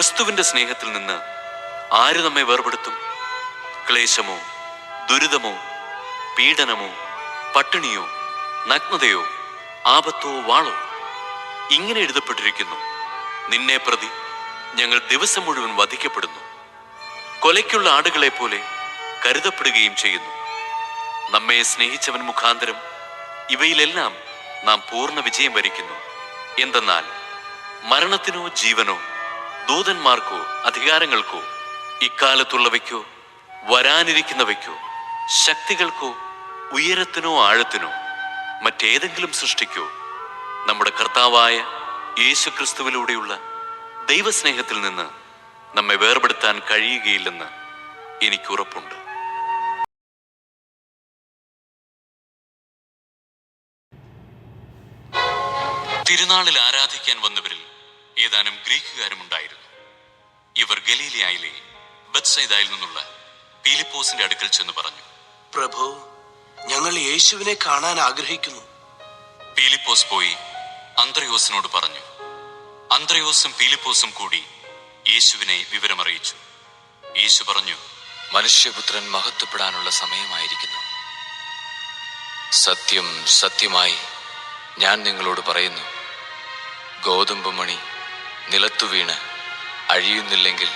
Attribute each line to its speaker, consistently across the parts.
Speaker 1: ക്രിസ്തുവിന്റെ സ്നേഹത്തിൽ നിന്ന് ആര് നമ്മെ വേർപെടുത്തും? ക്ലേശമോ ദുരിതമോ പീഡനമോ പട്ടിണിയോ നഗ്നതയോ ആപത്തോ വാളോ ഇങ്ങനെ എഴുതപ്പെട്ടിരിക്കുന്നു. നിന്നെ പ്രതി ഞങ്ങൾ ദിവസം മുഴുവൻ വധിക്കപ്പെടുന്നു. കൊലയ്ക്കുള്ള ആടുകളെ പോലെ കരുതപ്പെടുകയും ചെയ്യുന്നു. നമ്മെ സ്നേഹിച്ചവൻ മുഖാന്തരം ഇവയിലെല്ലാം നാം പൂർണ വിജയം വരിക്കുന്നു. എന്തെന്നാൽ മരണത്തിനോ ജീവനോ ദൂതന്മാർക്കോ അധികാരങ്ങൾക്കോ ഇക്കാലത്തുള്ളവയ്ക്കോ വരാനിരിക്കുന്നവയ്ക്കോ ശക്തികൾക്കോ ഉയരത്തിനോ ആഴത്തിനോ മറ്റേതെങ്കിലും സൃഷ്ടിക്കോ നമ്മുടെ കർത്താവായ യേശുക്രിസ്തുവിലൂടെയുള്ള ദൈവസ്നേഹത്തിൽ നിന്ന് നമ്മെ വേർപെടുത്താൻ കഴിയുകയില്ലെന്ന് എനിക്കുറപ്പുണ്ട് തിരുനാളിൽ ആരാധിക്കാൻ വന്നവരിൽ ഏതാനും ഗ്രീക്കുകാരുമുണ്ടായിരുന്നു. ഇവർ ഗലീലിയായിലെ ബത്സൈദായിൽ നിന്നുള്ള പീലിപ്പോസിന്റെ അടുക്കൽ ചെന്ന് പറഞ്ഞു
Speaker 2: പ്രഭു ഞങ്ങൾ യേശുവിനെ കാണാൻ ആഗ്രഹിക്കുന്നു.
Speaker 1: പീലിപ്പോസ് പോയി അന്ത്രയോസിനോട് പറഞ്ഞു അന്ത്രയോസും പീലിപ്പോസും കൂടി യേശുവിനെ വിവരമറിയിച്ചു. യേശു പറഞ്ഞു
Speaker 3: മനുഷ്യപുത്രൻ മഹത്വപ്പെടാനുള്ള സമയമായിരിക്കുന്നു. സത്യം സത്യമായി ഞാൻ നിങ്ങളോട് പറയുന്നു ഗോതമ്പ് മണി നിലത്തു വീണ് അഴിയുന്നില്ലെങ്കിൽ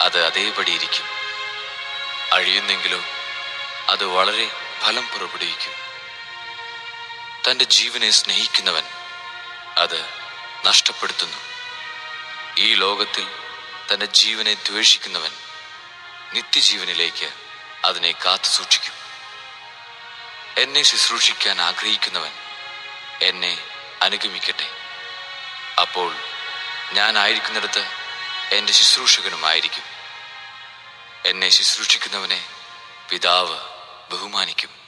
Speaker 3: അത് അതേപടി ഇരിക്കും. അഴിയുന്നെങ്കിലോ അത് വളരെ ഫലം പുറപ്പെടുവിക്കും. തന്റെ ജീവനെ സ്നേഹിക്കുന്നവൻ അത് നഷ്ടപ്പെടുത്തുന്നു. ഈ ലോകത്തിൽ തന്റെ ജീവനെ ദ്വേഷിക്കുന്നവൻ നിത്യജീവനിലേക്ക് അതിനെ കാത്തു സൂക്ഷിക്കും. എന്നെ ശുശ്രൂഷിക്കാൻ ആഗ്രഹിക്കുന്നവൻ എന്നെ അനുഗമിക്കട്ടെ. അപ്പോൾ ഞാൻ ആയിരിക്കുന്നിടത്ത് എന്റെ ശുശ്രൂഷകനുമായിരിക്കും. എന്നെ ശുശ്രൂഷിക്കുന്നവനെ പിതാവ് ബഹുമാനിക്കും.